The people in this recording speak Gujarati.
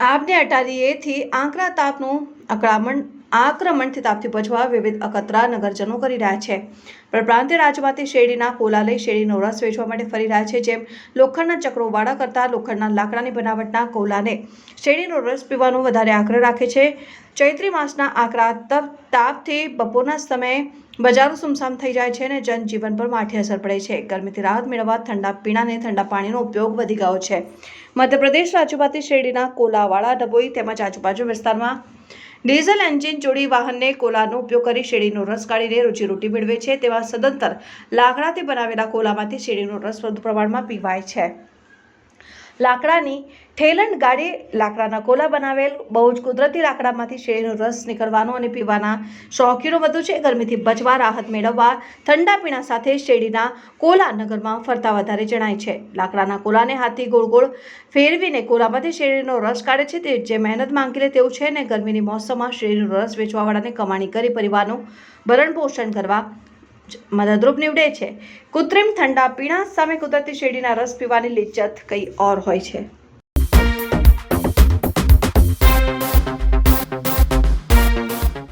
આપને અટારીએથી આંકરા તાપનું આક્રમણ આક્રમણથી તાપથી બચવા વિવિધ અકતરા નગરજનો કરી રહ્યા છે. પરપ્રાંતીય રાજ્યમાંથી શેરડીના કોલા લઈ શેરડીનો રસ વેચવા માટે ફરી રહ્યા છે, જેમ લોખંડના ચક્રો વાળા કરતા લોખંડના લાકડાની બનાવટના કોલાને શેરડીનો રસ પીવાનો વધારે આગ્રહ રાખે છે. ચૈત્રી માસના આકરા તાપથી બપોરના સમયે બજારો સુમસામ થઈ જાય છે અને જનજીવન પર માઠી અસર પડે છે. ગરમીથી રાહત મેળવવા ઠંડા પીણાને ઠંડા પાણીનો ઉપયોગ વધી ગયો છે. મધ્યપ્રદેશ રાજ્યમાંથી શેરડીના કોલાવાળા ડભોઈ તેમજ આજુબાજુ વિસ્તારમાં ડીઝલ એન્જિન જોડી વાહનને કોલાનો ઉપયોગ કરી શેરડીનો રસ કાઢીને રોજીરોટી મેળવે છે તેવા સદંતર લાકડાથી બનાવેલા કોલામાંથી શેરડીનો રસ વધુ પ્રમાણમાં પીવાય છે. લાકડાની ઠેલણ ગાડી લાકડાના કોલા બનાવેલ, બહુ જ કુદરતી લાકડામાંથી શેરીનો રસ નીકળવાનો અને પીવાના શોખીનો વધુ છે. ગરમીથી બચવા, રાહત મેળવવા, ઠંડા પીણા સાથે શેરડીના કોલા નગરમાં ફરતા વધારે જણાય છે. લાકડાના કોલાને હાથથી ગોળ ગોળ ફેરવીને કોલામાંથી શેરડીનો રસ કાઢે છે. તે જે મહેનત માંગી લે તેવું છે અને ગરમીની મોસમમાં શેરડીનો રસ વેચવાવાળાને કમાણી કરી પરિવારનું ભરણ પોષણ કરવા મદદરૂપ નીવડે છે. કૃત્રિમ ઠંડા પીણા સામે કુદરતી શેરડીના રસ પીવાની લિજ્જત કંઈ ઓર હોય છે?